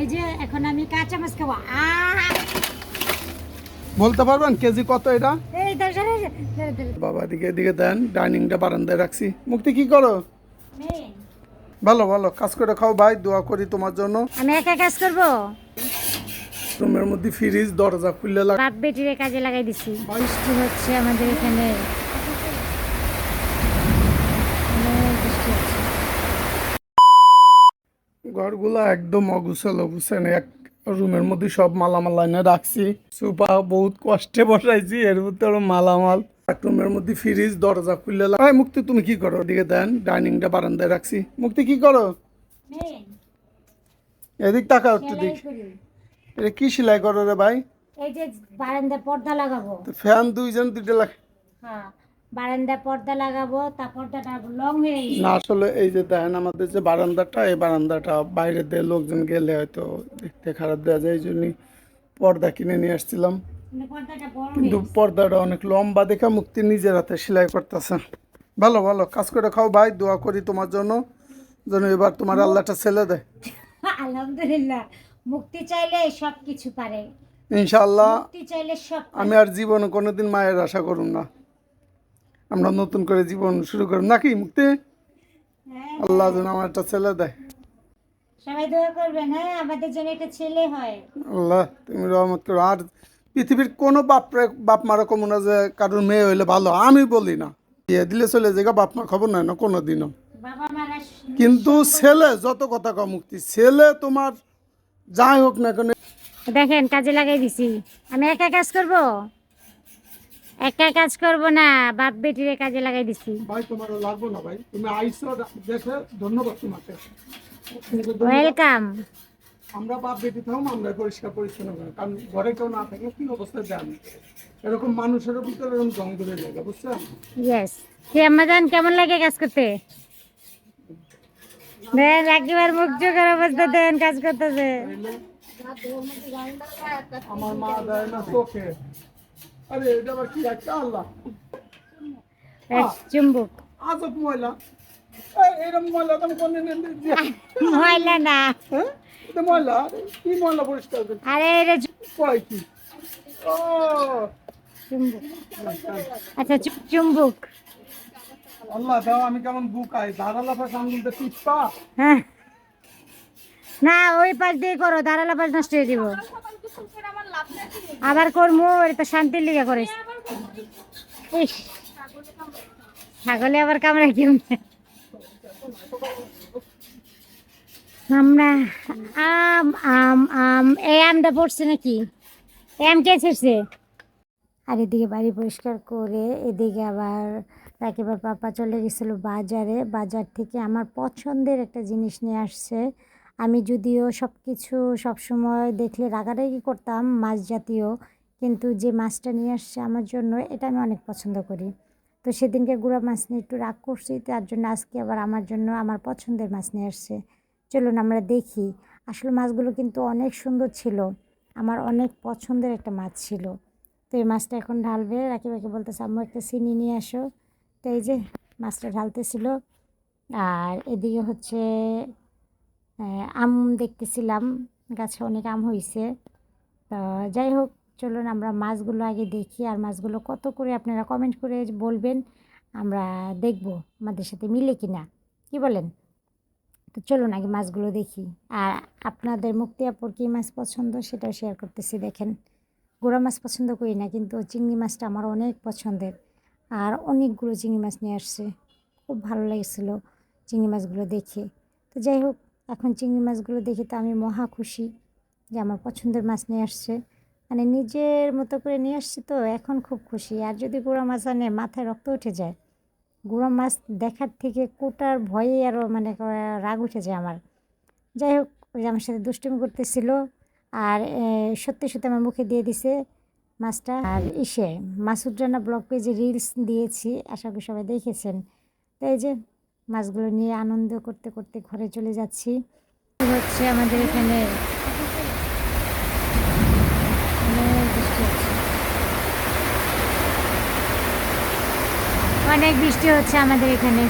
এই যে এখন আমি কাঁচা মাছ খাব। বলতে পারবেন কেজি কত এটা। বাবা এদিকে এদিকে দেন ডাইনিংটা বারান্দায় রাখছি। মুক্তি কি করো? ভালো ভালো কাজ করে খাও ভাই দোয়া করি তোমার জন্য। আমি একা কাজ করব? রুমের মধ্যে ফ্রিজ দরজা খুললে লাগ বাপ বেটিরে কাজে লাগাই দিছি। বৃষ্টি হচ্ছে আমাদের এখানে অনেক বৃষ্টি হচ্ছে। ঘরগুলো একদম অগুছালো বুঝছেন? এক রুমের মধ্যে সব মালামাল এনে রাখছি। সুপা বহুত কষ্টে বসাইছি এর ভিতরে মালামাল। রুমের মধ্যে ফ্রিজ দরজা খুললে এই মুক্তি তুমি কি করো? ওদিকে দেন ডাইনিংটা বারান্দায় রাখছি। মুক্তি কি করো? এদিক টাকা একটু করি। এটা কি সেলাই করো রে ভাই? এই যে বারান্দা পর্দা লাগাবো। ফ্যান দুইজন দুইটা লাগ হ্যাঁ। বারান্দা পর্দা লাগাবো তা পর্দাটা লং হয়ে গেছে। না আসলে এই যে দেখেন আমাদের যে বারান্দাটা এই বারান্দাটা বাইরে দিয়ে লোকজন গেলে হয়তো দেখতে খারাপ দেওয়া যায় এই জন্যই পর্দা কিনে নিয়ে আসছিলাম। কিন্তু পর্দাটা অনেক লম্বা দেখে মুক্তি নিজের হাতে সেলাই করতেছে। ভালো ভালো কাজ করে খাও ভাই দোয়া করি তোমার জন্য। যেন এবার তোমার আল্লাহটা ছেলে দেয়। আলহামদুলিল্লাহ মুক্তি চাইলে সব কিছু পারে। ইনশাআল্লাহ মুক্তি চাইলে সব আমি আর জীবনে কোনোদিন মায়ের আশা করুম না। আমরা নতুন করে জীবন শুরু করুন নাকি মুক্তি? হ্যাঁ। আল্লাহ যেন আমার একটা ছেলে দেয়। সবাই দোয়া করবেন হ্যাঁ আমাদের জন্য একটা ছেলে হয়। আল্লাহ তুমি রহমত করো। আর পৃথিবীর কোনো বাপ বাপ মারা কমো না যে কারোর মেয়ে হইলে ভালো। আমি বলি না। বিয়ে দিলে চলে যে বাপ মা খবর নাই না কোনো দিনও কিন্তু ছেলে যত কথা কম মুক্তি ছেলে তোমার যাই হোক না কেন দেখেন কাজে লাগাই দিছি। আমি একা কাজ করব? একা কাজ করব না বাপ বেটিরে কাজে লাগাই দিছি। ভাই তোমার লাগবো না ভাই। তুমি আইসো দেখে ধন্যবাদ তোমাকে। ওয়েলকাম আমরা বাপ বেটি থাকো আমরা পরিষ্কার পরিচ্ছন্ন করি কারণ ঘরে কেউ না থাকে কি অবস্থা জান? এরকম মানুষের ভিতরে এরকম জং ধরে যায় বুঝছেন ইয়েস কি আমাজান কেমন লাগে কাজ করতে? দেন একেবারে মুখ চোখের অবস্থা দেন কাজ করতেছে। আমার মা দেয় না চোখে আরে এটা আবার কি একটা? আল্লাহ। চুম্বুক। আজব ময়লা। এরকম ময়লা তো আমি কোনদিন দেখি না। ময়লা না। হ্যাঁ? এটা ময়লা? কি ময়লা পরিষ্কার করছে? আরে এটা কয় কি? ও। চুম্বুক। আচ্ছা চুম্বুক। আল্লাহ দাও আমি কেমন বুকাই। ধারালা পাশে আঙুলটা টিপা। হ্যাঁ। না ওই পাশ দিয়ে করো দাঁড়ালা পাশ নষ্ট হয়ে দিব। আবার করব এটা শান্তির লিগে ইস, ছাগলে আবার কামড়া কেউ আমরা আম আম আম এই আমটা পড়ছে নাকি? আম কে ছেড়ছে? আর এদিকে বাড়ি পরিষ্কার করে এদিকে আবার রাকিবার পাপা চলে গেছিল বাজারে। বাজার থেকে আমার পছন্দের একটা জিনিস নিয়ে আসছে। আমি যদিও সব কিছু সবসময় দেখলে রাগারাগি করতাম মাছ জাতীয়, কিন্তু যে মাছটা নিয়ে আসছে আমার জন্য, এটা আমি অনেক পছন্দ করি। তো সেদিনকে গুঁড়া মাছ নিয়ে একটু রাগ করছি, তার জন্য আজকে আবার আমার জন্য আমার পছন্দের মাছ নিয়ে আসছে। চলুন আমরা দেখি। আসলে মাছগুলো কিন্তু অনেক সুন্দর ছিল। আমার অনেক পছন্দের একটা মাছ ছিল। তো এই মাছটা এখন ঢালবে রাকিবাকে বলতেছে, আম্মু, একটা চিনি নিয়ে আসো। তো এই যে মাছটা ঢালতেছিল। আর এদিকে হচ্ছে আম দেখতেছিলাম, গাছে অনেক আম হয়েছে তো যাই হোক, চলুন আমরা মাছগুলো আগে দেখি, আর মাছগুলো কত করে আপনারা কমেন্ট করে বলবেন, আমরা দেখব আমাদের সাথে মিলে কি না কি বলেন? তো চলুন আগে মাছগুলো দেখি। আর আপনাদের মুক্তিয়াপুর কী মাছ পছন্দ, সেটাও শেয়ার করতেছি, দেখেন। গোড়া মাছ পছন্দ করি না, কিন্তু চিংড়ি মাছটা আমার অনেক পছন্দের। আর অনেকগুলো চিংড়ি মাছ নিয়ে আসছে, খুব ভালো লেগেছিলো চিংড়ি মাছগুলো দেখে। তো যাই হোক এখন চিংড়ি মাছগুলো দেখে তো আমি মহা খুশি যে আমার পছন্দের মাছ নিয়ে আসছে। মানে নিজের মতো করে নিয়ে আসছে তো এখন খুব খুশি। আর যদি গোড়া মাছ আনে, মাথায় রক্ত উঠে যায়। গুঁড়ো মাছ দেখার থেকে কোটার ভয়ে আরও মানে রাগ উঠে যায় আমার। যাই হোক, ওই আমার সাথে দুষ্টুমি করতেছিল আর সত্যি সত্যি আমার মুখে দিয়ে দিছে মাছটা। আর ইসে, মাসুদ রানা ব্লগ পেজে রিলস দিয়েছি, আশা করি সবাই দেখেছেন। তো এই যে মাছগুলো নিয়ে আনন্দ করতে করতে ঘরে চলে যাচ্ছি। হচ্ছে আমাদের এখানে অনেক বৃষ্টি হচ্ছে আমাদের এখানে।